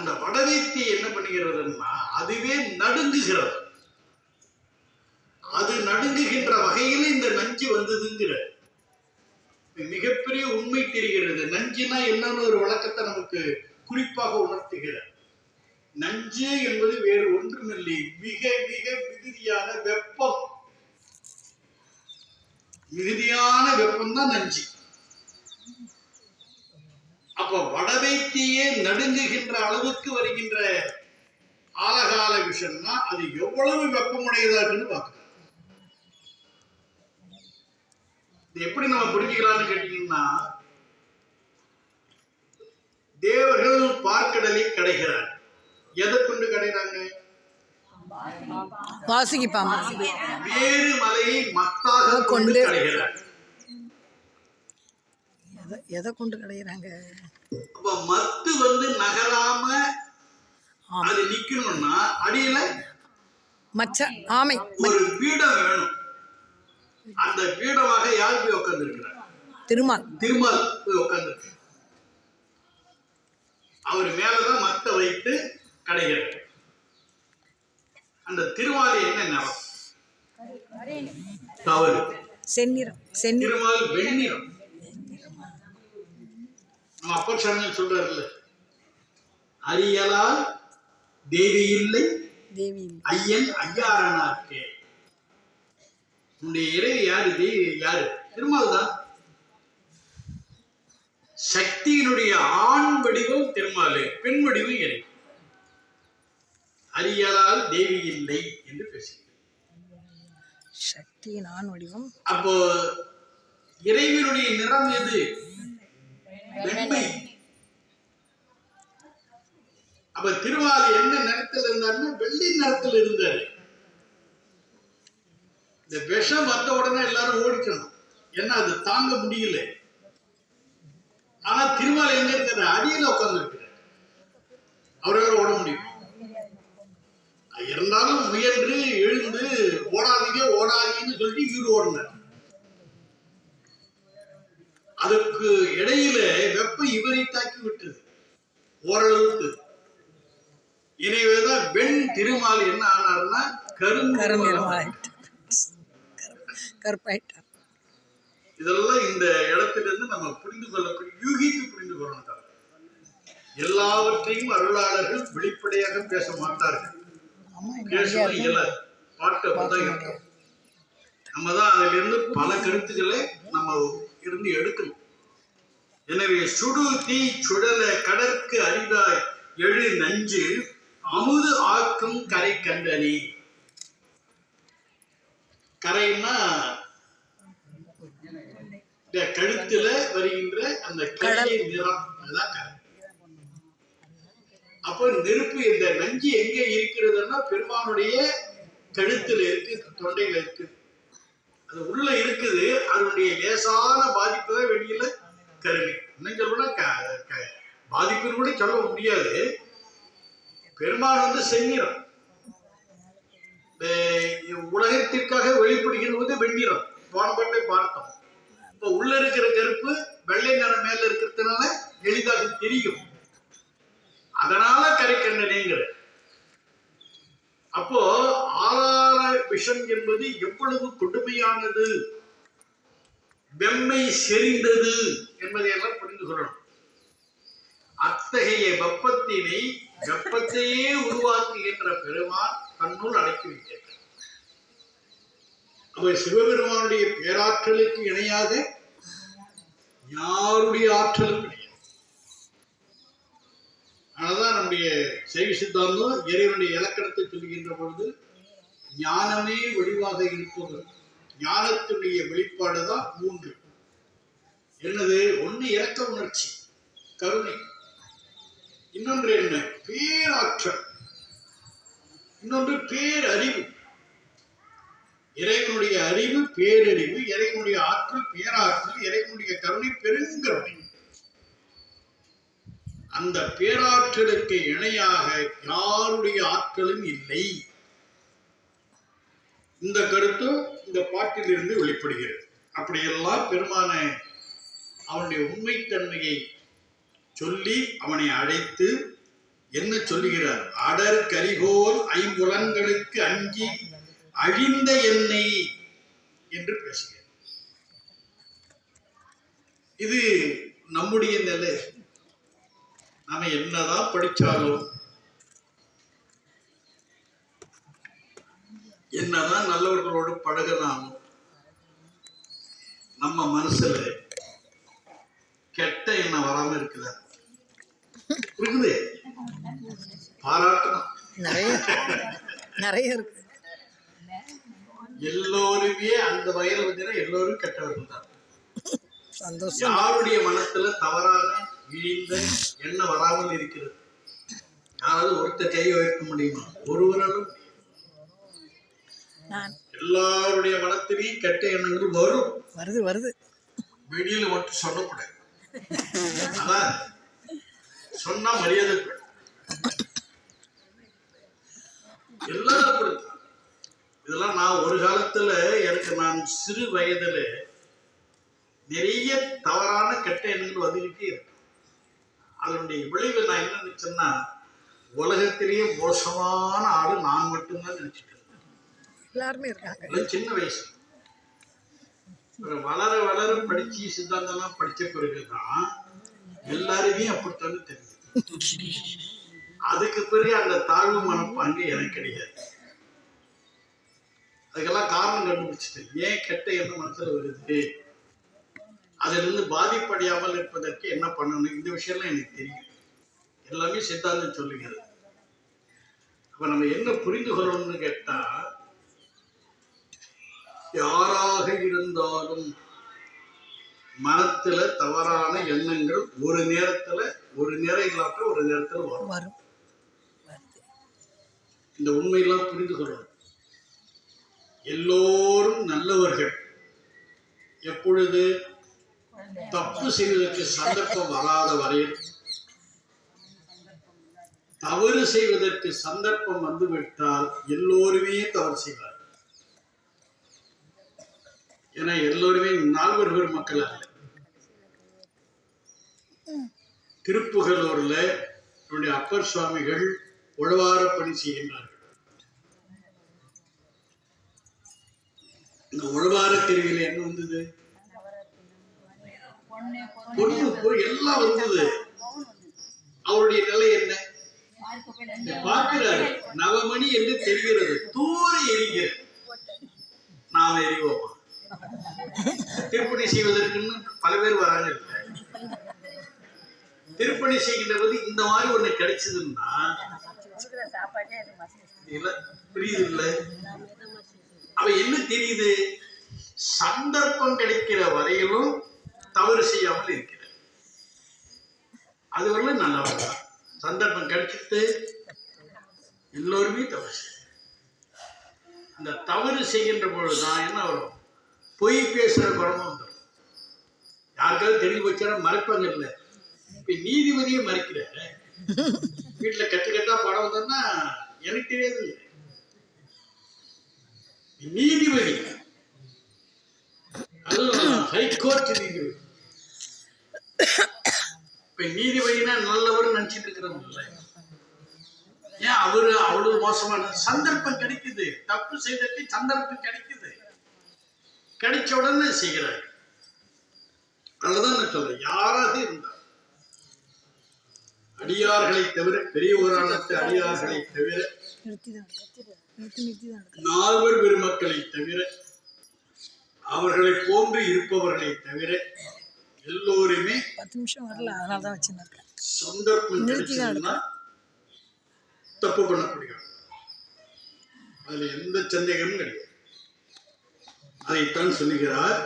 அந்த வடவீத்தி என்ன பண்ணுகிறதுன்னா அதுவே நடுங்குகிறது. அது நடுங்குகின்ற வகையில் இந்த நஞ்சு வந்ததுங்கிற மிகப்பெரிய உண்மை தெரிகிறது. நஞ்சுனா என்னன்னு ஒரு வழக்கத்தை நமக்கு குறிப்பாக உணர்த்துகிறார் நஞ்சு என்பது வேறு ஒன்றுமில்லை. மிக மிக மிகுதியான வெப்பம். மிகுதியான வெப்பம் தான் நஞ்சு. அப்ப வடவைத்தியே நடுங்குகின்ற அளவுக்கு வருகின்ற ஆலகால விஷம்னா அது எவ்வளவு வெப்பமுடையதா இருக்குன்னு பார்க்கணும் எப்படி நம்ம புரிஞ்சுக்கலாம்னு கேட்டீங்கன்னா தேவர்கள் பார்க்கடலை கடைகிறார். எதை கொண்டு கடைகிறாங்க? வேறு மலையை மத்தாக கொண்டு. கடைகிறார். எதை எதை கொண்டு கிடைக்கிறாங்க அப்ப மத்து வந்து நகராம அது நிக்கணும்னா அடியில மச்ச ஆமை ஒரு பீடம் வேணும். அந்த பீடமாக யார் போய் உட்கார்ந்து திருமால். திருமால் போய் உட்கார்ந்து அவர் மேலதான் மத்த வைத்து கடைகிறார். அந்த திருமாலி என்ன நிறம் தவறு. செந்நிறம் செந்நிறம். திருமால் வெண்ணிறம். நம்ம அப்பர் சாமி சொல்றாருல்ல. அரியலால் தேவி இல்லை ஐயன் ஐயாரனார்க்கே. உன்னுடைய இறைவி யாரு? தேவி யாரு? திருமால் தான் சக்தியினுடைய ஆண் வடிவம் திருமாலு பெண் வடிவம் இறை. அரியலால் தேவி இல்லை என்று பேசுகிறார். சக்தியின் ஆண் வடிவம். அப்போ இறைவனுடைய நிறம் எது? வெண்மை. அப்ப திருவாலி என்ன நிறத்தில் இருந்தாருன்னா வெள்ளி நிறத்தில் இருந்தாரு. இந்த விஷம் வந்த உடனே எல்லாரும் ஓடிக்கணும். ஏன்னா அது தாங்க முடியல. ஆனா திருமால் எங்க இருக்கிற அடியில உட்கார்ந்து இருக்கிறார் அவரால் ஓட முடியும். இருந்தாலும் முயன்று எழுந்து ஓடாதீங்க ஓடாதீங்கன்னு சொல்லி வீடு ஓடினார். அதற்கு இடையில வெப்பம் இவரை தாக்கி விட்டது ஓரளவுக்கு. எனவேதான் வெண் திருமால் என்ன ஆனார்னா கரும்பு கருப்பாயிட்டார் இதெல்லாம் இந்த இடத்திலிருந்து நம்ம புரிந்து கொள்ளக்கூடிய யூகித்து புரிந்து கொள்ளணும். எல்லாவற்றையும் அருளாளர்கள் வெளிப்படையாக பேச மாட்டார்கள். நிறைய இயலாது பாட்டு நம்ம தான் அதுல இருந்து பல கருத்துக்களை நம்ம இருந்து எடுக்கணும். எனவே சுடு தீ சுடல கடற்கு அரிதாய் எழு நஞ்சு அமுது ஆக்கும் கரை கண்டனி. கரைன்னா இந்த கழுத்துல வருகின்ற அந்த கடலை. நிறம். அதுதான் கரை. அப்போ நெருப்பு இந்த நஞ்சு எங்க இருக்கிறதுன்னா பெருமானுடைய கழுத்துல இருக்கு தொண்டையில இருக்கு. அது உள்ள இருக்குது அதனுடைய லேசான பாதிப்பு தான் வெளியில கருவி இன்னும் சொல்லணும்னா க- க- பாதிப்புன்னு கூட சொல்ல முடியாது. பெருமான் வந்து செந்நிறம். உலகத்திற்காக வெளிப்படுகிறது வெண்ணிறம். வான்பட்டை பார்த்தோம். இப்போ உள்ள இருக்கிற கருப்பு வெள்ளை நிறம் மேல இருக்கிறதுனால எளிதாக தெரியும். அதனால கரைக்கண்ணனேங்கிற. அப்போ ஆளார விஷம் என்பது எவ்வளவு கொடுமையானது. வெம்மை செறிந்தது என்பதையெல்லாம் புரிந்து கொள்ளணும். அத்தகைய வெப்பத்தினை வெப்பத்தையே உருவாக்குகின்ற பெருமான் தன்னுள் அடக்கி வைக்கிறார் அவர் சிவபெருமானுடைய பேராற்றலுக்கு இணையாக யாருடைய ஆற்றலும் கிடையாது. அதனால்தான் நம்முடைய செய்தி சித்தாந்தம் இறைவனுடைய இலக்கணத்தை சொல்கின்ற பொழுது ஞானமே வடிவாக இருப்பது. ஞானத்துடைய வெளிப்பாடு தான் மூன்று. என்னது? ஒண்ணு இறக்க உணர்ச்சி கருணை. இன்னொன்று என்ன? பேராற்றல். இன்னொன்று பேரறிவு. இறைவனுடைய அறிவு பேரறிவு இறைவனுடைய ஆற்றல் பேராற்றல் இறைவனுடைய கருணை பெருங்கருணை. அந்த பேராற்றலுக்கு இணையாக யாருடைய ஆற்றலும் இல்லை. இந்த கருத்தும் இந்த பாட்டிலிருந்து வெளிப்படுகிறது. அப்படியெல்லாம் பெருமான அவனுடைய உண்மைத்தன்மையை சொல்லி அவனை அழைத்து என்ன சொல்லுகிறார்? அடர் கரிகோல் ஐம்புலன்களுக்கு அஞ்சி அழிந்த என்னை என்று பேசுகிறார். இது நம்முடைய நிலை. நாம என்னதான் படிச்சாலும் என்னதான் நல்லவர்களோடு பழகினாலும் நம்ம மனசுல கெட்ட எண்ணம் வராம இருக்குதா? இருக்குது பாராட்டணும். நிறைய நிறைய இருக்கு. எல்லோருமே அந்த வகையில் பார்த்தீங்கன்னா எல்லோரும் கெட்டவர்கள் தான். சந்தோஷம். யாருடைய மனத்துல தவறான இழிந்த எண்ணம் வராமல் இருக்கிறது? யாராவது ஒருத்தர் கை வைக்க முடியுமா? ஒருவராலும். நான். எல்லாருடைய மனத்திலையும் கெட்ட எண்ணங்கள் வரும். வருது வருது. வெளியில மட்டும் சொல்லக்கூடாது. அதான் சொன்னா மரியாதை. எல்லாரும் இதெல்லாம் நான் ஒரு காலத்துல எனக்கு நான் சிறு வயதுல நிறைய தவறான கெட்ட எண்ணங்கள் வந்துகிட்டே இருக்கு. அதனுடைய விளைவு நான் என்ன நினைச்சேன்னா உலகத்திலேயே மோசமான ஆளு நான் மட்டும்தான் நினைச்சிட்டு இருந்தேன் எல்லாருமே இருக்காங்க. சின்ன வயசு. வளர வளர படிச்சு சித்தாந்தம்லாம் படிச்ச பிறகுதான் எல்லாருமே அப்படித்தானே தெரியும் அதுக்கு பிறகு அந்த தாழ்வு மனப்பாங்கு எனக்கு கிடையாது. அதுக்கெல்லாம் காரணம் கண்டுபிடிச்சிட்டேன். ஏன் கெட்ட எண்ணம் மனசுல வருது? அதிலிருந்து பாதிப்படையாமல் இருப்பதற்கு என்ன பண்ணணும்? இந்த விஷயம்லாம் எனக்கு தெரியும். எல்லாமே சித்தாந்தம் சொல்லுகிறது. அப்ப நம்ம என்ன புரிந்து கொள்ளணும்னு கேட்டா யாராக இருந்தாலும் மனத்துல தவறான எண்ணங்கள் ஒரு நேரத்துல ஒரு நேரம் இல்லாட்ட ஒரு நேரத்துல வரும். இந்த உண்மையெல்லாம் புரிந்து கொள்ளணும். எல்லோரும் நல்லவர்கள். எப்பொழுது தப்பு செய்வதற்கு சந்தர்ப்பம் வராத வரையில் தவறு செய்வதற்கு சந்தர்ப்பம் வந்துவிட்டால் எல்லோருமே தவறு செய்வார் ஏன்னா எல்லோருமே நால்வர் பெருமக்கள் அல்ல. திருப்புகலூர்ல என்னுடைய அப்பர் சுவாமிகள் உழவார பணி செய்கின்றார்கள். இந்த உழவார தெருவில் என்ன வந்தது? பொண்ணு எல்லாம் வந்தது. அவருடைய நிலை என்ன? பார்க்கிறாரு நவமணி என்று தெரிகிறது. தூர எரிகிறது. நாம் எரிவோமா? திருப்பணி செய்வதற்குன்னு பல பேர் வராங்க. திருப்பணி செய்கின்ற போது இந்த மாதிரி ஒண்ணு கிடைச்சதுன்னா புரியுது இல்ல அவ என்ன தெரியுது? சந்தர்ப்பம் கிடைக்கிற வரையிலும் தவறு செய்யாமல் இருக்கிறார் அது வரலும். நல்லவங்க சந்தர்ப்பம் கிடைச்சிட்டு எல்லோருமே தவறு செய்ய அந்த தவறு செய்கின்ற பொழுதுதான் என்ன வரும்? பொய் பேசுற குணமும் வந்துடும் யாருக்காவது தெரிஞ்சு போச்சுன்னா மறைப்பாங்க இல்லை இப்ப நீதிபதியை மறைக்கிற வீட்டுல கட்டு கட்டா படம் வந்தோம்னா எனக்கு தெரியாது. நீதிபதி. ஹைகோர்ட் நீதிபதி. இப்ப நீதிபதினா நல்லவர் நினைச்சிட்டு இருக்கிறவங்க. ஏன் அவரு அவ்வளவு மோசமான சந்தர்ப்பம் கிடைக்குது. தப்பு செய்ததுக்கு சந்தர்ப்பம் கிடைக்குது. கிடைச்ச உடனே செய்கிறார் அதுதான் நான் சொல்றேன். யாராக இருந்தார் அடியார்களை தவிர பெரியவரானத்து அடியார்களை தவிர நால்வர் பெருமக்களை தவிர அவர்களை போன்று இருப்பவர்களை தவிர எல்லோருமே பத்து நிமிஷம் வரல அதனால தான் வச்சுருக்கேன் சந்தர்ப்பம் கிடைச்சதுன்னா தப்பு பண்ணக்கூடியவர் அதுல எந்த சந்தேகமும் கிடையாது. அதைத்தான் சொல்லுகிறார்.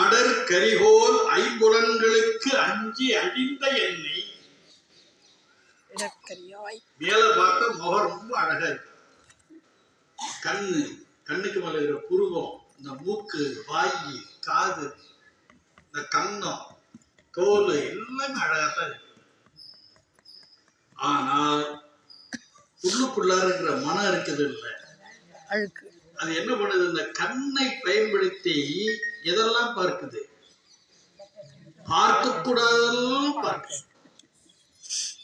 அடர் கரிகோல் ஐம்புலன்களுக்கு அஞ்சி அழிந்த எண்ணெய் மேல பார்த்தா முகம் ரொம்ப அழகா இருக்கு. கண்ணு கண்ணுக்கு மேல இருக்கிற புருவம் இந்த மூக்கு வாய் காது இந்த கன்னம் தோல் எல்லாமே அழகா தான் இருக்கு. ஆனால் உள்ளுக்குள்ளார இருக்கிற மனம் இருக்குது இல்லை. அழுக்கு. அது என்ன பண்ணுது? இந்த கண்ணை பயன்படுத்தி எதெல்லாம் பார்க்குது? பார்க்க கூடாதெல்லாம் பார்க்க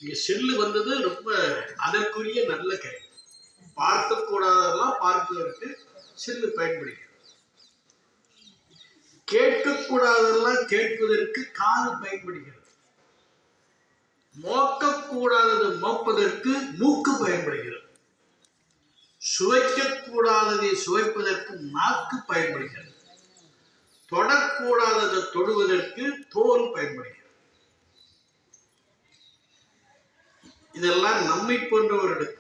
இங்க செல்லு வந்தது ரொம்ப அதற்குரிய நல்ல கை. பார்க்கக்கூடாதெல்லாம் பார்ப்பதற்கு செல்லு பயன்படுகிறது. கேட்கக்கூடாதெல்லாம் கேட்பதற்கு காது பயன்படுகிறது. மோக்கக்கூடாதது மோப்பதற்கு மூக்கு பயன்படுகிறது. சுவைக்கக்கூடாததை சுவைப்பதற்கு நாக்கு பயன்படுகிறது. தொடக்கூடாததை தொடுவதற்கு தோல் பயன்படுகிறது. இதெல்லாம் நம்மை போன்றவர்களுக்கு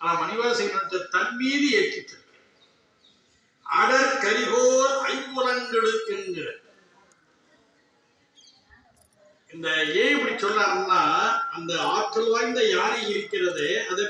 ஆனா மணிவாசகத்தை தன் மீது ஏற்றிட்டு அடர் கரிகோர் ஐம்புலங்களுக்குங்கிற இந்த ஏன் இப்படி சொல்றாருன்னா அந்த ஆற்றல் வாய்ந்த யானை இருக்கிறது அதை